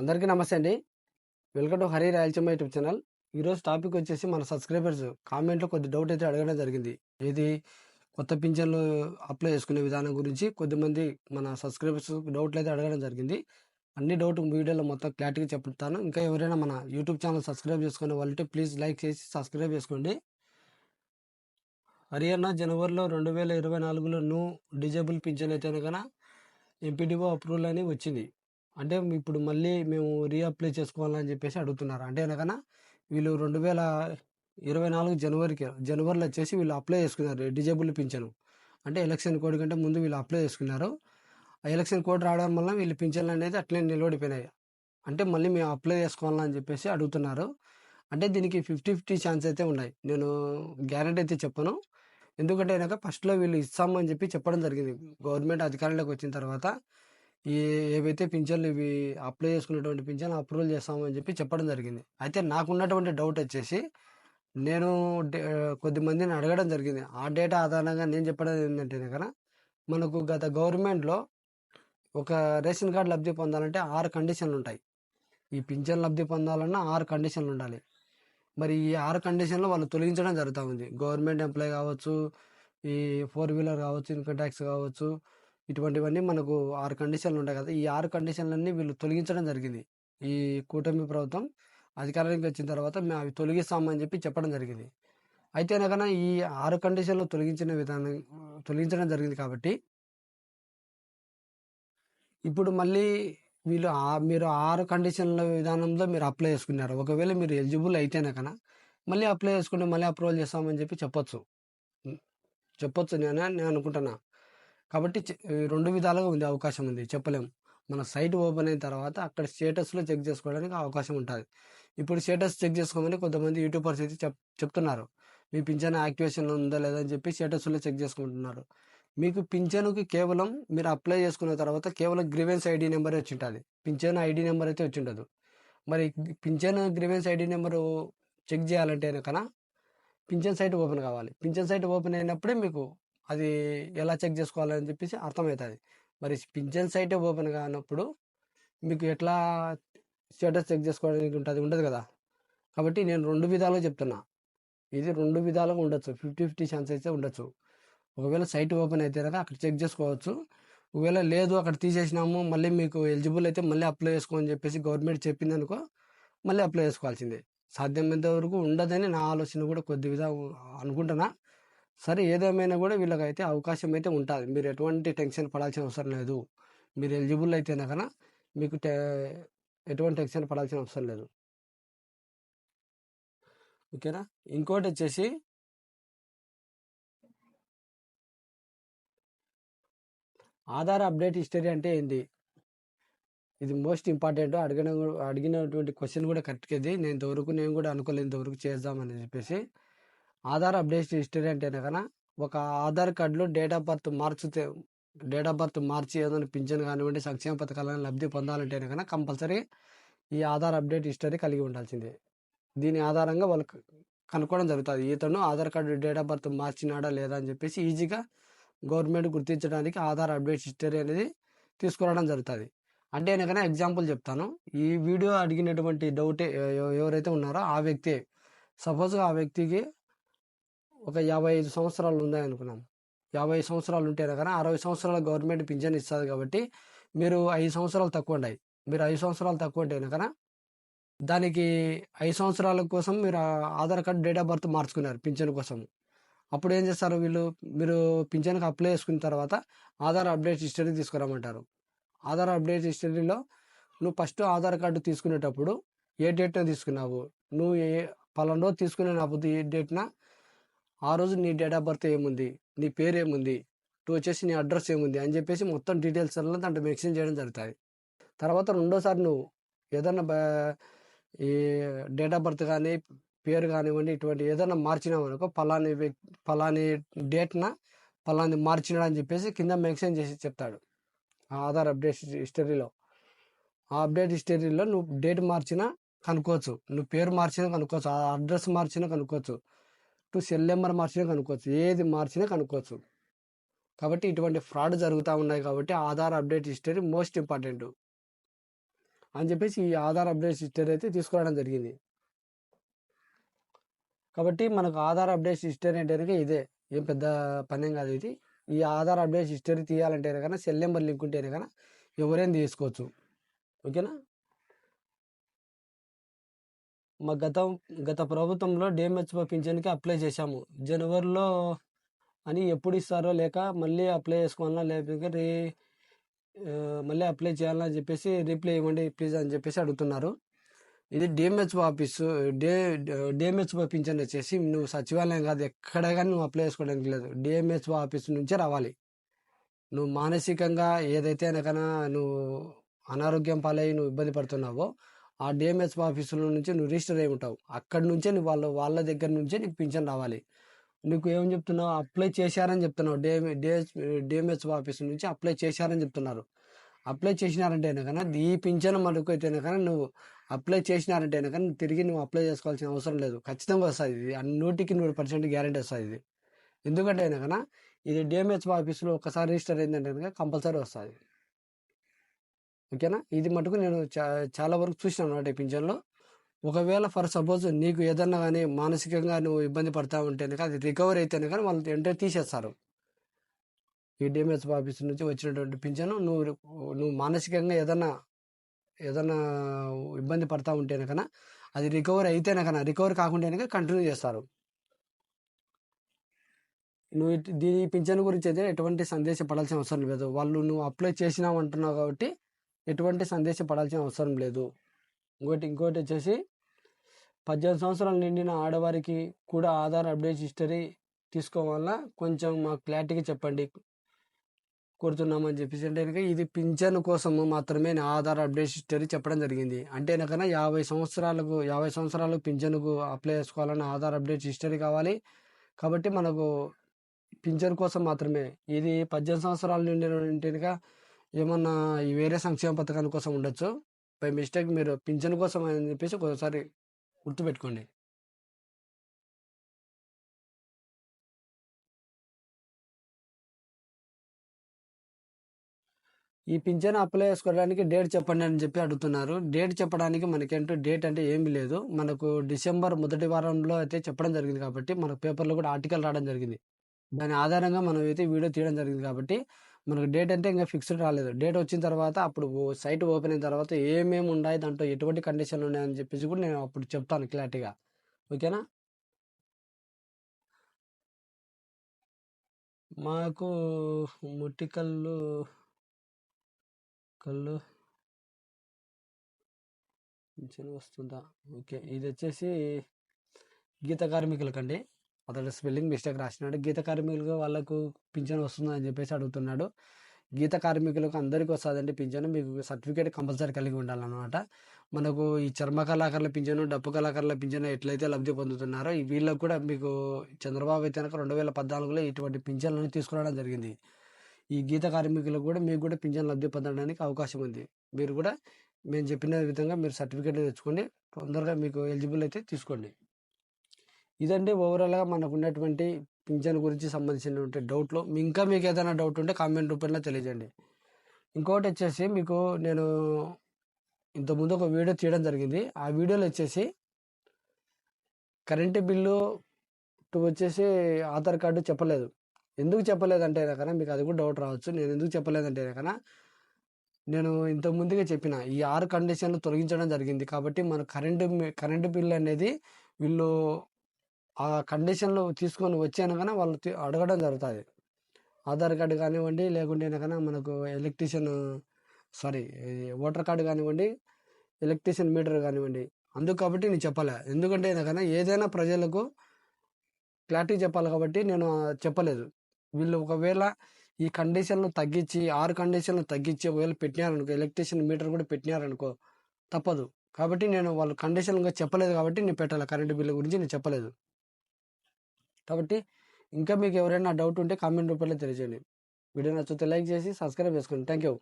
అందరికీ నమస్తే అండి. Welcome to Hari Rayalaseema YouTube channel. ఈరోజు టాపిక్ వచ్చేసి మన సబ్స్క్రైబర్స్ కామెంట్లో కొద్ది డౌట్ అయితే అడగడం జరిగింది. ఏది? కొత్త పింఛన్లు అప్లై చేసుకునే విధానం గురించి కొద్దిమంది మన సబ్స్క్రైబర్స్ డౌట్లు అయితే అడగడం జరిగింది. అన్ని డౌట్ వీడియోలో మొత్తం క్లారిటీగా చెప్తాను. ఇంకా ఎవరైనా మన యూట్యూబ్ ఛానల్ సబ్స్క్రైబ్ చేసుకునే వాళ్ళంటే ప్లీజ్ లైక్ చేసి సబ్స్క్రైబ్ చేసుకోండి. హర్యానా జనవరిలో రెండు వేల ఇరవై నాలుగులో నూ డిజేబుల్ పింఛన్ అయితే కనుక ఎంపీడీఓ అప్రూవల్ అని వచ్చింది. అంటే ఇప్పుడు మళ్ళీ మేము రీఅప్లై చేసుకోవాలని చెప్పేసి అడుగుతున్నారు. అంటే అనగా వీళ్ళు రెండు వేల ఇరవై నాలుగు జనవరికి జనవరిలో వచ్చేసి వీళ్ళు అప్లై చేసుకున్నారు. డిజేబుల్ పింఛను. అంటే ఎలక్షన్ కోడ్ కంటే ముందు వీళ్ళు అప్లై చేసుకున్నారు. ఆ ఎలక్షన్ కోడ్ రావడం వల్ల వీళ్ళు పింఛన్లు అనేది అట్లే నిలబడిపోయినాయి. అంటే మళ్ళీ మేము అప్లై చేసుకోవాలని చెప్పేసి అడుగుతున్నారు. అంటే దీనికి ఫిఫ్టీ ఫిఫ్టీ ఛాన్స్ అయితే ఉన్నాయి. నేను గ్యారంటీ అయితే చెప్పను. ఎందుకంటే అయినాక ఫస్ట్లో వీళ్ళు ఇస్తామని చెప్పి చెప్పడం జరిగింది. గవర్నమెంట్ అధికారంలోకి వచ్చిన తర్వాత ఈ ఏవైతే పింఛన్లు ఇవి అప్లై చేసుకున్నటువంటి పింఛన్లు అప్రూవల్ చేస్తామని చెప్పి చెప్పడం జరిగింది. అయితే నాకున్నటువంటి డౌట్ వచ్చేసి నేను కొద్ది మందిని అడగడం జరిగింది. ఆ డేటా ఆధారంగా నేను చెప్పడం ఏంటంటే కనుక మనకు గత గవర్నమెంట్లో ఒక రేషన్ కార్డు లబ్ధి పొందాలంటే ఆరు కండిషన్లు ఉంటాయి. ఈ పింఛన్ లబ్ధి పొందాలన్నా ఆరు కండిషన్లు ఉండాలి. మరి ఈ ఆరు కండిషన్లు వాళ్ళు తొలగించడం జరుగుతూ ఉంది. గవర్నమెంట్ ఎంప్లాయ్ కావచ్చు ఈ ఫోర్ వీలర్ కావచ్చు ఇన్కమ్ ట్యాక్స్ కావచ్చు ఇటువంటివన్నీ మనకు ఆరు కండిషన్లు ఉంటాయి కదా. ఈ ఆరు కండిషన్లన్నీ వీళ్ళు తొలగించడం జరిగింది. ఈ కూటమి ప్రభుత్వం అధికారానికి వచ్చిన తర్వాత మేము అవి తొలగిస్తామని చెప్పి చెప్పడం జరిగింది. అయితే అనగా ఈ ఆరు కండిషన్లు తొలగించిన విధానం తొలగించడం జరిగింది కాబట్టి ఇప్పుడు మళ్ళీ వీళ్ళు ఆ- మీరు ఆరు కండిషన్ల విధానంలో మీరు అప్లై చేసుకున్నారు. ఒకవేళ మీరు ఎలిజిబుల్ అయితేనే కన్నా మళ్ళీ అప్లై చేసుకుంటే మళ్ళీ అప్రూవల్ చేస్తామని చెప్పి చెప్పొచ్చు. చెప్పొచ్చు నేను నేను అనుకుంటున్నా. కాబట్టి రెండు విధాలుగా ఉంది అవకాశం ఉంది. చెప్పలేము. మన సైట్ ఓపెన్ అయిన తర్వాత అక్కడ స్టేటస్లో చెక్ చేసుకోవడానికి అవకాశం ఉంటుంది. ఇప్పుడు స్టేటస్ చెక్ చేసుకోమని కొంతమంది యూట్యూబర్స్ అయితే చెప్ చెప్తున్నారు. మీ పింఛన్ యాక్టివేషన్లో ఉందా లేదా అని చెప్పి స్టేటస్లో చెక్ చేసుకుంటున్నారు. మీకు పింఛనుకి కేవలం మీరు అప్లై చేసుకున్న తర్వాత కేవలం గ్రీవెన్స్ ఐడి నెంబర్ వచ్చి ఉంటుంది పింఛన్ ఐడి నెంబర్ అయితే వచ్చి ఉండదు మరి పింఛన్ గ్రీవెన్స్ ఐడి నెంబరు చెక్ చేయాలంటే కన్నా పింఛన్ సైట్ ఓపెన్ కావాలి. పింఛన్ సైట్ ఓపెన్ అయినప్పుడే మీకు అది ఎలా చెక్ చేసుకోవాలని చెప్పేసి అర్థమవుతుంది. మరి పింఛన్ సైటే ఓపెన్ కానప్పుడు మీకు ఎట్లా స్టేటస్ చెక్ చేసుకోవడానికి ఉంటుంది ఉండదు కదా. కాబట్టి నేను రెండు విధాలుగా చెప్తున్నా. ఇది రెండు విధాలుగా ఉండొచ్చు. ఫిఫ్టీ ఫిఫ్టీ ఛాన్స్ అయితే ఉండొచ్చు. ఒకవేళ సైట్ ఓపెన్ అయితే కనుక అక్కడ చెక్ చేసుకోవచ్చు. ఒకవేళ లేదు అక్కడ తీసేసినాము మళ్ళీ మీకు ఎలిజిబుల్ అయితే మళ్ళీ అప్లై చేసుకోమని చెప్పేసి గవర్నమెంట్ చెప్పింది అనుకో మళ్ళీ అప్లై చేసుకోవాల్సిందే. సాధ్యమైనంత వరకు ఉండదని నా ఆలోచన కూడా కొద్ది విధంగా అనుకుంటున్నా. సరే ఏదేమైనా కూడా వీళ్ళకైతే అవకాశం అయితే ఉంటుంది. మీరు ఎటువంటి టెన్షన్ పడాల్సిన అవసరం లేదు. మీరు ఎలిజిబుల్ అయితేనే కన్నా మీకు టె ఎటువంటి టెన్షన్ పడాల్సిన అవసరం లేదు. ఓకేనా? ఇంకోటి వచ్చేసి ఆధార్ అప్డేట్ హిస్టరీ అంటే ఏంటి ఇది మోస్ట్ ఇంపార్టెంట్. అడిగిన అడిగినటువంటి క్వశ్చన్ కూడా కరెక్ట్గా ఇది. నేను ఇంతవరకు నేను కూడా అనుకోలేదు ఇంతవరకు చేద్దామని చెప్పేసి. ఆధార్ అప్డేట్ హిస్టరీ అంటే కనుక ఒక ఆధార్ కార్డులో డేట్ ఆఫ్ బర్త్ మార్చితే డేట్ ఆఫ్ బర్త్ మార్చి ఏదైనా పింఛన్ కానివ్వండి సంక్షేమ పథకాలను లబ్ధి పొందాలంటే కనుక కంపల్సరీ ఈ ఆధార్ అప్డేట్ హిస్టరీ కలిగి ఉండాల్సిందే. దీని ఆధారంగా వాళ్ళు కనుక్కోవడం జరుగుతుంది. ఇతను Aadhaar card date of birth మార్చినాడా లేదా అని చెప్పేసి ఈజీగా గవర్నమెంట్ గుర్తించడానికి ఆధార్ అప్డేట్ హిస్టరీ అనేది తీసుకురావడం జరుగుతుంది. అంటే నేను ఎగ్జాంపుల్ చెప్తాను. ఈ వీడియో అడిగినటువంటి డౌట్ ఎవరైతే ఉన్నారో ఆ వ్యక్తి సపోజ్ ఆ వ్యక్తికి ఒక యాభై ఐదు సంవత్సరాలు ఉన్నాయి అనుకున్నాం యాభై సంవత్సరాలు ఉంటే కానీ అరవై సంవత్సరాల గవర్నమెంట్ పింఛన్ ఇస్తుంది కాబట్టి మీరు ఐదు సంవత్సరాలు తక్కువ ఉన్నాయి మీరు ఐదు సంవత్సరాలు తక్కువ ఉంటే కనుక దానికి ఐదు సంవత్సరాల కోసం మీరు Aadhaar card date of birth మార్చుకున్నారు పింఛన్ కోసం. అప్పుడు ఏం చేస్తారు వీళ్ళు? మీరు పింఛన్కి అప్లై చేసుకున్న తర్వాత ఆధార్ అప్డేట్ హిస్టరీ తీసుకురామంటారు ఆధార్ అప్డేట్ హిస్టరీలో నువ్వు ఫస్ట్ ఆధార్ కార్డు తీసుకునేటప్పుడు ఏ డేట్న తీసుకున్నావు? నువ్వు ఏ పలానా రోజు తీసుకునే ఏ డేట్న? ఆ రోజు నీ డేట్ ఆఫ్ బర్త్ ఏముంది? నీ పేరు ఏముంది? టూ వచ్చేసి నీ అడ్రస్ ఏముంది? అని చెప్పేసి మొత్తం డీటెయిల్స్ అలా దాంట్లో మెన్షన్ చేయడం జరుగుతుంది. తర్వాత రెండోసారి నువ్వు ఏదన్నా ఈ డేట్ ఆఫ్ బర్త్ కానీ పేరు కానివ్వండి ఇటువంటి ఏదైనా మార్చినావు అనుకో పలాని ఫలాని డేట్న ఫలాని మార్చినాడు అని చెప్పేసి కింద మెన్షన్ చేసి చెప్తాడు. ఆ ఆధార్ అప్డేట్ హిస్టరీలో ఆ అప్డేట్ హిస్టరీలో నువ్వు డేట్ మార్చినా కనుక్కోవచ్చు. నువ్వు పేరు మార్చినా కనుక్కోవచ్చు. ఆ అడ్రస్ మార్చినా కనుక్కోవచ్చు. టు సెల్ నెంబర్ మార్చినా కనుక్కోవచ్చు. ఏది మార్చినా కనుక్కోవచ్చు. కాబట్టి ఇటువంటి ఫ్రాడ్ జరుగుతూ ఉన్నాయి కాబట్టి Aadhaar update history most important. అని చెప్పేసి ఈ ఆధార్ అప్డేట్ హిస్టరీ అయితే తీసుకురావడం జరిగింది. కాబట్టి మనకు ఆధార్ అప్డేట్ హిస్టరీ అంటే కనుక ఇదే. ఏం పెద్ద పనేం కాదు ఇది. ఈ ఆధార్ అప్డేట్ హిస్టరీ తీయాలంటే కనుక సెల్ నెంబర్ లింక్ ఉంటే కనుక ఎవరైనా తీసుకోవచ్చు. ఓకేనా? మా గత గత ప్రభుత్వంలో డిఎంహెచ్ఓ పింఛన్కి అప్లై చేశాము. జనవరిలో అని ఎప్పుడు ఇస్తారో లేక మళ్ళీ అప్లై చేసుకోవాలా లేకపోతే రీ మళ్ళీ అప్లై చేయాలని చెప్పేసి రిప్లై ఇవ్వండి ప్లీజ్ అని చెప్పేసి అడుగుతున్నారు. ఇది డిఎంహెచ్ఓ ఆఫీసు డే డిఎంహెచ్ఓ పింఛన్ వచ్చేసి నువ్వు సచివాలయం కాదు ఎక్కడ కానీ నువ్వు అప్లై చేసుకోవడానికి లేదు. డిఎంహెచ్ఓ ఆఫీస్ నుంచే రావాలి. నువ్వు మానసికంగా ఏదైతే కనుక నువ్వు అనారోగ్యం పాలై నువ్వు ఇబ్బంది పడుతున్నావో ఆ డిఎంఎస్ ఆఫీసులో నుంచి నువ్వు రిజిస్టర్ అయి ఉంటావు. అక్కడి నుంచే నువ్వు వాళ్ళ వాళ్ళ దగ్గర నుంచే నీకు పింఛన్ రావాలి. నీకు ఏం చెప్తున్నావు? అప్లై చేశారని చెప్తున్నావు. డిఎం డిఎంహెచ్ఓ ఆఫీస్ నుంచి అప్లై చేశారని చెప్తున్నారు. అప్లై చేసినారంటే కనుక ఈ పింఛన్ మనకు అయితే కానీ నువ్వు అప్లై చేసినారంటే కానీ తిరిగి నువ్వు అప్లై చేసుకోవాల్సిన అవసరం లేదు. ఖచ్చితంగా వస్తుంది ఇది. అన్ని నూటికి నూరు పర్సెంట్ గ్యారంటీ వస్తుంది ఇది. ఎందుకంటే కనుక ఇది డిఎంహెచ్ ఆఫీస్లో ఒకసారి రిజిస్టర్ అయిందంటే కనుక కంపల్సరీ వస్తుంది. ఓకేనా? ఇది మటుకు నేను చా చాలా వరకు చూసినాను అన్నమాట ఈ పింఛన్లో. ఒకవేళ ఫర్ సపోజ్ నీకు ఏదన్నా కానీ మానసికంగా నువ్వు ఇబ్బంది పడతా ఉంటే అది రికవర్ అయితేనే కానీ వాళ్ళు వెంటనే తీసేస్తారు. ఈ డిఎంఎస్ ఆఫీస్ నుంచి వచ్చినటువంటి పింఛను నువ్వు నువ్వు మానసికంగా ఏదన్నా ఏదన్నా ఇబ్బంది పడతా ఉంటేనే కన్నా అది రికవర్ అయితేనే కన్నా రికవర్ కాకుంటేనే కంటిన్యూ చేస్తారు. నువ్వు దీని పింఛన్ గురించి అయితే ఎటువంటి సందేశం పడాల్సిన అవసరం లేదు. వాళ్ళు నువ్వు అప్లై చేసినావు అంటున్నావు కాబట్టి ఎటువంటి సందేశం పడాల్సిన అవసరం లేదు. ఇంకోటి ఇంకోటి వచ్చేసి పద్దెనిమిది సంవత్సరాలు నిండిన ఆడవారికి కూడా ఆధార్ అప్డేట్ హిస్టరీ తీసుకోవాల కొంచెం మాకు క్లారిటీగా చెప్పండి. కోరుతున్నామని చెప్పేసి అంటే కనుక ఇది పింఛన్ కోసము మాత్రమే నా ఆధార్ అప్డేట్ హిస్టరీ చెప్పడం జరిగింది. అంటే కనుక యాభై సంవత్సరాలకు యాభై సంవత్సరాలకు పింఛన్కు అప్లై చేసుకోవాలన్న ఆధార్ అప్డేట్ హిస్టరీ కావాలి. కాబట్టి మనకు పింఛన్ కోసం మాత్రమే ఇది పద్దెనిమిది సంవత్సరాల నుండి కనుక ఏమన్నా ఈ వేరే సంక్షేమ పథకాల కోసం ఉండొచ్చు? బై మిస్టేక్ మీరు పింఛన్ కోసం అని చెప్పేసి ఒకసారి గుర్తుపెట్టుకోండి. ఈ పింఛన్ అప్లై చేసుకోవడానికి డేట్ చెప్పండి అని చెప్పి అడుగుతున్నారు. డేట్ చెప్పడానికి మనకేంటో డేట్ అంటే ఏమీ లేదు. మనకు డిసెంబర్ మొదటి వారంలో అయితే చెప్పడం జరిగింది కాబట్టి మనకు పేపర్లో కూడా ఆర్టికల్ రావడం జరిగింది. దాని ఆధారంగా మనం అయితే వీడియో తీయడం జరిగింది కాబట్టి మనకు డేట్ అంటే ఇంకా ఫిక్స్డ్ రాలేదు. డేట్ వచ్చిన తర్వాత అప్పుడు సైట్ ఓపెన్ అయిన తర్వాత ఏమేమి ఉన్నాయి దాంట్లో ఎటువంటి కండిషన్లు ఉన్నాయని చెప్పేసి కూడా నేను అప్పుడు చెప్తాను క్లారిటీగా ఓకేనా మాకు ముట్టి కళ్ళు కళ్ళు పింఛన్ వస్తుందా? ఓకే ఇది వచ్చేసి గీత కార్మికులకండి. అతడు స్పెల్లింగ్ మిస్టేక్ రాసినాడు. గీత కార్మికులకు వాళ్ళకు పింఛన్ వస్తుందని చెప్పేసి అడుగుతున్నాడు. గీత కార్మికులకు అందరికీ వస్తుందండి పింఛను మీకు సర్టిఫికేట్ కంపల్సరీ కలిగి ఉండాలన్నమాట. మనకు ఈ చర్మ కళాకారుల పింఛను డప్పు కళాకారుల పింఛను ఎట్లయితే లబ్ధి పొందుతున్నారో వీళ్ళకు కూడా మీకు చంద్రబాబు అయితే రెండు వేల పద్నాలుగులో ఇటువంటి పింఛన్లను తీసుకురావడం జరిగింది. ఈ గీత కార్మికులకు కూడా మీకు కూడా పింఛన్ లబ్ధి పొందడానికి అవకాశం ఉంది. మీరు కూడా మేము చెప్పిన విధంగా మీరు సర్టిఫికేట్ తెచ్చుకోండి. తొందరగా మీకు ఎలిజిబుల్ అయితే తీసుకోండి. ఇదండి ఓవరాల్గా మనకు ఉన్నటువంటి పింఛన్ గురించి సంబంధించినటువంటి డౌట్లు. ఇంకా మీకు ఏదైనా డౌట్ ఉంటే కామెంట్ రూపంలో తెలియజేయండి. ఇంకోటి వచ్చేసి మీకు నేను ఇంతకుముందు ఒక వీడియో తీయడం జరిగింది. ఆ వీడియోలో వచ్చేసి కరెంటు బిల్లు టు వచ్చేసి ఆధార్ కార్డు చెప్పలేదు. ఎందుకు చెప్పలేదంటే కన్నా మీకు అది కూడా డౌట్ రావచ్చు. నేను ఎందుకు చెప్పలేదంటే కన్నా నేను ఇంతకు ముందుగా చెప్పిన ఈ ఆరు కండిషన్లు తొలగించడం జరిగింది. కాబట్టి మన కరెంటు కరెంటు బిల్లు అనేది వీళ్ళు ఆ కండిషన్లు తీసుకొని వచ్చాను కానీ వాళ్ళు అడగడం జరుగుతుంది. ఆధార్ కార్డు కానివ్వండి లేకుంటే కన్నా మనకు ఎలక్ట్రీషియన్ సారీ ఓటర్ కార్డు కానివ్వండి ఎలక్ట్రీషియన్ మీటర్ కానివ్వండి. అందుకు కాబట్టి నేను చెప్పలే. ఎందుకంటే కన్నా ఏదైనా ప్రజలకు క్లారిటీ చెప్పాలి కాబట్టి నేను చెప్పలేదు. వీళ్ళు ఒకవేళ ఈ కండిషన్లు తగ్గించి ఆరు కండిషన్లు తగ్గించి ఒకవేళ పెట్టినారనుకో ఎలక్ట్రీషియన్ మీటర్ కూడా పెట్టినారనుకో తప్పదు. కాబట్టి నేను వాళ్ళు కండిషన్గా చెప్పలేదు కాబట్టి నేను పెట్టాలి. కరెంటు బిల్లు గురించి నేను చెప్పలేదు. కాబట్టి ఇంకా మీకు ఎవరైనా డౌట్ ఉంటే కామెంట్ రూపంలో తెలియజేయండి. వీడియో నచ్చితే లైక్ చేసి సబ్స్క్రైబ్ చేసుకోండి. Thank you